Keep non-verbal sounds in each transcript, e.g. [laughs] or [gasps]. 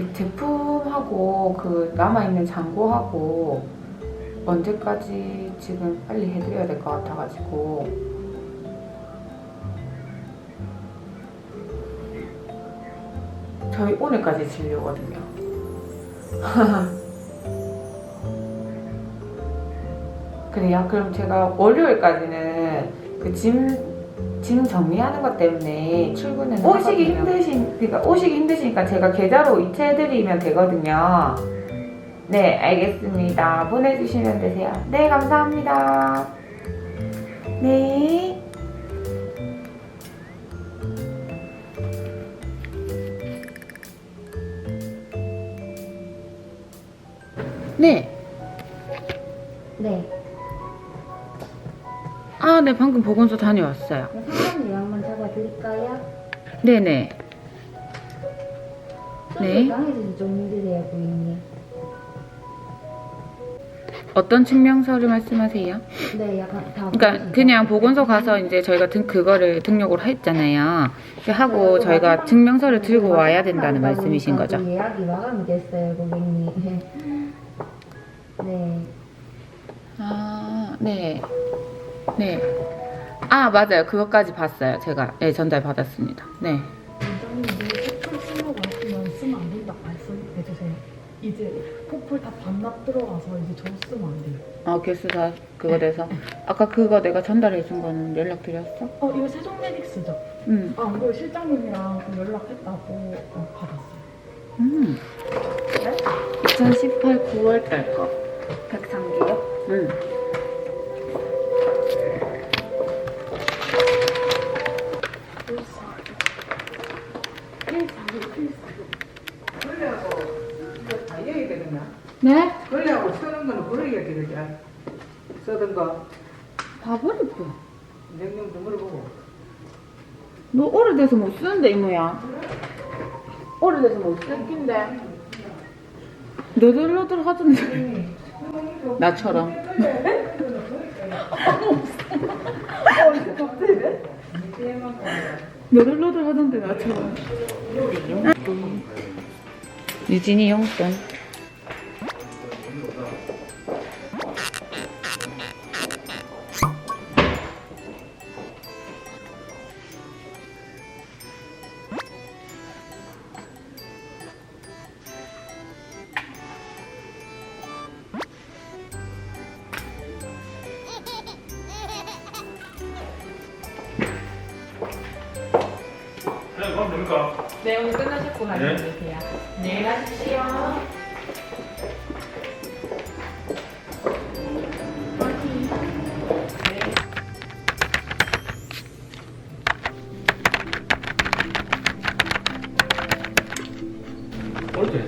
그 제품하고 그 남아있는 잔고하고 언제까지 지금 빨리 해드려야 될 것 같아가지고 저희 오늘까지 진료거든요. [laughs] 그래요? 그럼 제가 월요일까지는 그 짐, 짐 정리하는 것 때문에 출근은 오시기 힘드신, 그러니까 오시기 힘드시니까 제가 계좌로 이체해드리면 되거든요. 네, 알겠습니다. 보내주시면 되세요. 네, 감사합니다. 네. 네. 네. 아, 네, 방금 보건소 다녀왔어요. 상담 예약만 잡아드릴까요? 네네. 네. 방에서 좀 힘드세요, 고객님. 어떤 증명서를 말씀하세요? 네, 약간 다. 그러니까. 그냥 보건소 가서 이제 저희가 등 그거를 등록을 했잖아요. 하고 네, 저희가 증명서를 들고 와야 된다는 말씀이신 거죠? 그 예약이 마감이 됐어요, 고객님. [laughs] 네. 아, 네. 네. 아, 맞아요. 그것까지 봤어요. 제가. 네, 전달 받았습니다. 네. 원장님 쓰면 안 된다 말씀해주세요. 이제 포풀 다 반납 들어가서 이제 저 쓰면 안 돼요. 아, 개수다 그거 돼서. 아까 그거 내가 전달해 준 거는 연락 드렸어? 어 이거 세종메딕스죠? 응. 아 이거 실장님이랑 좀 연락했다고 어, 받았어요. 음. 2018 9월 달 거. 백상기요? 응. 오래돼서 못 쓰는데 이모야. 오래돼서 못 쓰긴데. 너들너들 하던데. 나처럼. 너들너들 하던데 나처럼. 유진이 용돈. 오늘 끝나셨고 되세요. 네, 가십시오.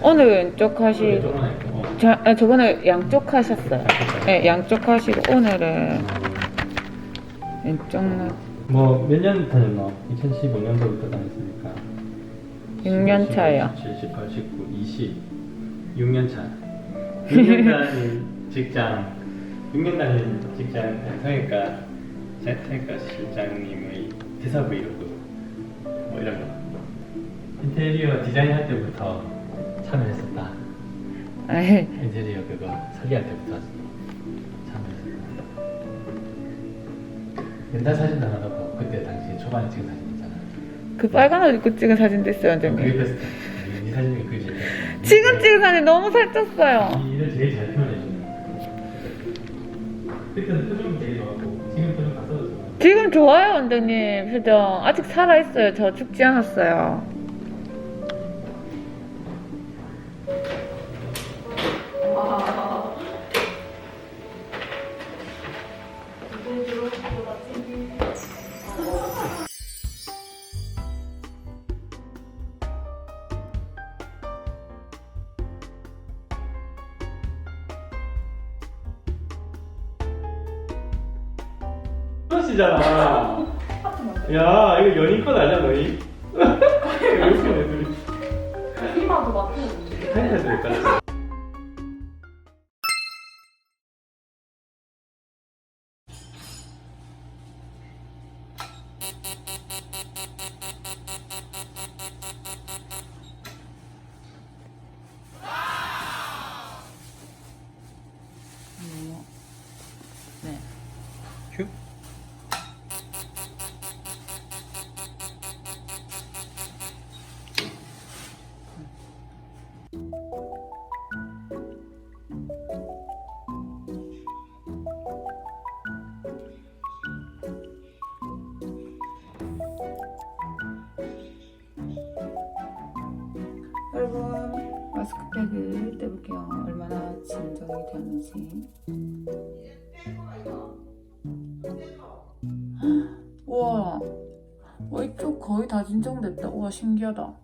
오늘 왼쪽 하시, 자, 아, 저번에 양쪽 하셨어요. 네, 양쪽 하시고 오늘은 왼쪽만 뭐몇 년 다녔노? 2015년도부터 다녔으니까 6년 차요. 17, 18, 19, 20 6년 차. 6년 다닌 [laughs] 직장 6년 다닌 직장 성형외과 성형외과 실장님의 대사 브이로그 뭐 이런 거. 인테리어 디자인 할 때부터 참여했었다. 네. 인테리어 그거 설계할 때부터 참여했었다. 옛날 사진 하나 넣고 그때 당시 초반에 찍은 사진 그 빨간 옷 입고 찍은 사진 됐어요, 그게 완전히. 베스트. 네 사진이 그게 제일 베스트. 지금 찍은 사진 너무 살쪘어요. 이 일을 제일 잘 표현해주는. 그때는 표정이 되게 좋았고 지금 표정 다 써졌어. 지금 좋아요, 원장님. 표정. 아직 살아있어요. 저 죽지 않았어요. 그러시잖아. 야 이거 연인권 아니야 너희? 이렇게 애들이. 이마도 맞고. 될까? 백을 볼게요. 얼마나 진정이 되었는지. [gasps] 우와, 와 이쪽 거의 다 진정됐다. 우와 신기하다.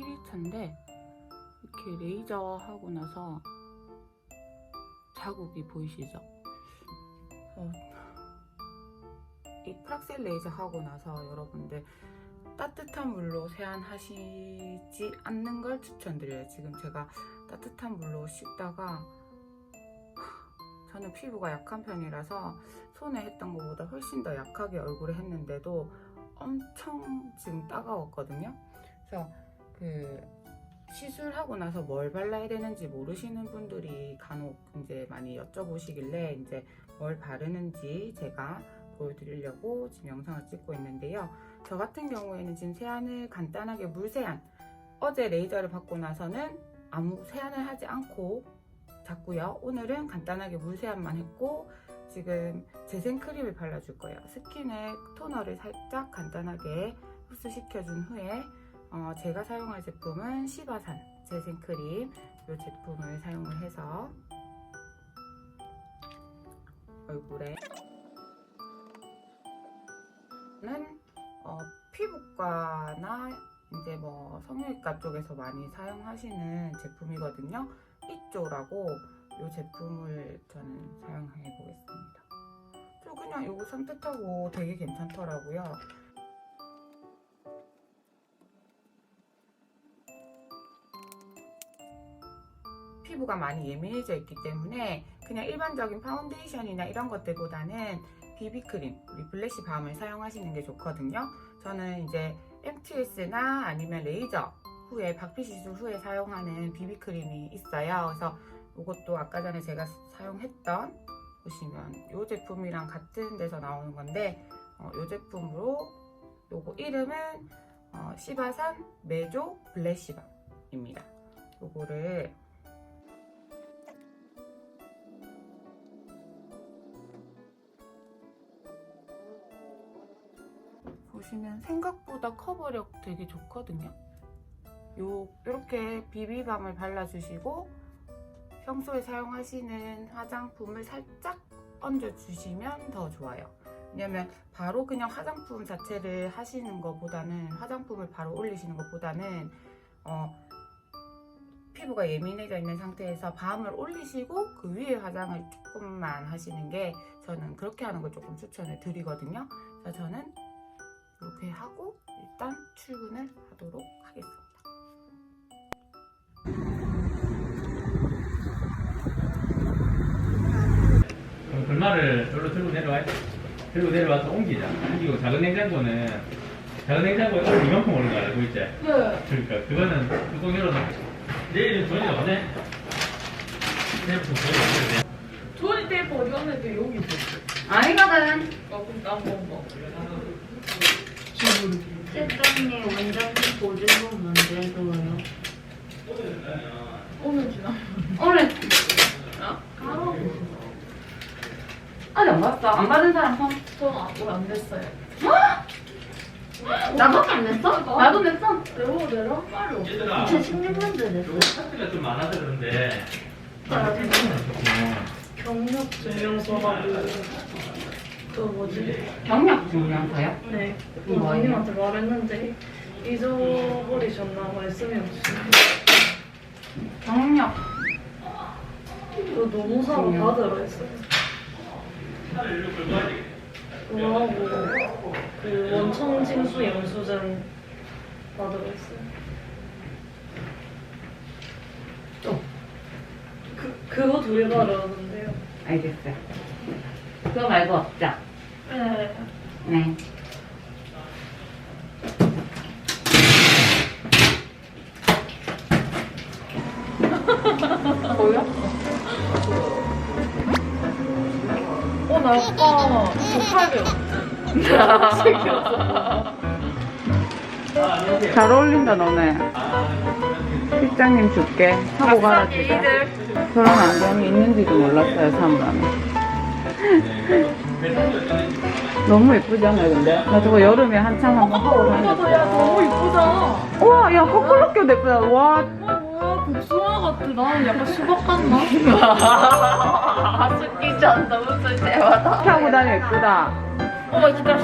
1일차인데 이렇게 레이저 하고 나서 자국이 보이시죠? 어, 이 프락셀 레이저 하고 나서 여러분들 따뜻한 물로 세안하시지 않는 걸 추천드려요. 지금 제가 따뜻한 물로 씻다가 저는 피부가 약한 편이라서 손에 했던 것보다 훨씬 더 약하게 얼굴에 했는데도 엄청 지금 따가웠거든요. 그래서 그 시술하고 나서 뭘 발라야 되는지 모르시는 분들이 간혹 이제 많이 여쭤보시길래 이제 뭘 바르는지 제가 보여드리려고 지금 영상을 찍고 있는데요. 저 같은 경우에는 지금 세안을 간단하게 물 세안 어제 레이저를 받고 나서는 아무 세안을 하지 않고 잤고요. 오늘은 간단하게 물 세안만 했고 지금 재생 크림을 발라줄 거예요. 스킨에 토너를 살짝 간단하게 흡수시켜준 후에 어, 제가 사용할 제품은 시바산 재생 크림 이 제품을 사용을 해서 얼굴에 는 어, 피부과나 이제 뭐 성형외과 쪽에서 많이 사용하시는 제품이거든요. 이쪽라고 이 제품을 저는 사용해 보겠습니다. 저 그냥 이거 산뜻하고 되게 괜찮더라고요. 피부가 많이 예민해져 있기 때문에 그냥 일반적인 파운데이션이나 이런 것들보다는 비비크림, 우리 블래시 밤을 사용하시는 게 좋거든요. 저는 이제 MTS나 아니면 레이저 후에 박피 시술 후에 사용하는 비비크림이 있어요. 그래서 이것도 아까 전에 제가 사용했던 보시면 이 제품이랑 같은 데서 나오는 건데 어, 이 제품으로 요거 이름은 어, 시바산 메조 블래시밤입니다. 요거를 보시면 생각보다 커버력 되게 좋거든요. 요 이렇게 비비밤을 발라주시고 평소에 사용하시는 화장품을 살짝 얹어주시면 더 좋아요. 왜냐면 바로 그냥 화장품 자체를 하시는 것보다는 화장품을 바로 올리시는 것보다는 어, 피부가 예민해져 있는 상태에서 밤을 올리시고 그 위에 화장을 조금만 하시는 게 저는 그렇게 하는 걸 조금 추천을 드리거든요. 저는 이렇게 하고 일단 출근을 하도록 하겠습니다. 불마를 여기로 들고 내려와 들고 내려와서 옮기자 옮기고 작은 냉장고는 작은 냉장고에 오늘 이만큼 오는 거 알고 있지? 네 그러니까 그거는 뚜껑 열어놓고 내일은 저녁에 오네? 내일부터 저녁에 오네 조니 테이프 어디 갔는데 여기 있어. 아니거든. 어, 그럼 난 먹어. 세정님 원장님 보증금 만들어요. 오늘 지나. 오늘 아직 안 받았어. 안 받은 사람 손. 저 아직 안 됐어요. 나밖에 안 냈어? 나도 냈어. 내로 내로 빨리. 얘들아 2016년도 됐어요. 카트가 좀 많아서 그런데 아, 경력 증명서하고 그 뭐지? 경력 증명서요? 네. 이거 뭐예요? 원장님한테 말했는데 잊어버리셨나 말씀이 없으시고 경력. 그 노무사로 증명. 받으라 했어요. 그거하고 그 원청 징수 영수증 받으라 했어요. 또. 그 그거 둘이 받으라는데요. 알겠어요. 그거 말고 없죠? 네. 네. 보여? 어, 나 아까 족발이요. [laughs] 잘 어울린다 너네. 실장님 줄게. 하고 가라 주자. 저런 안경이 있는지도 몰랐어요 사무람이. 너무 예쁘지 않아요 근데? 나 저거 여름에 한창 한번 하고 다녔어. 야 너무 이쁘다. 우와 야 거꾸로 껴도 예쁘다. 와와 복숭아 같아. 나는 약간 수박 같나? [laughs] 아스키전 너무 쓸 때마다. 이렇게 하고 다니 예쁘다. 어머 진짜.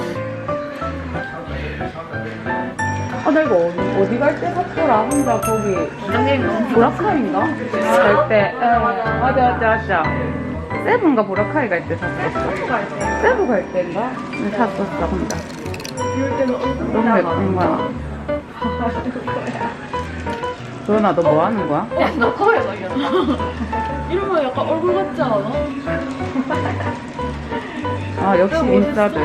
아, 나 이거 어디, 어디 갈 때 샀더라? 혼자 거기. 원장님 너무 보라카이인가? 갈 때. 예, 맞아, 맞아, 맞아. 세븐가 보라카이 갈 때 샀었어. 세부 갈 때인가? 응, 샀었어, 혼자. 너무 예쁜 거야. 도연아, 너 뭐 하는 거야? 너 코에 걸렸다. 이러면 약간 얼굴 같지 않아? 아, 역시 인싸들.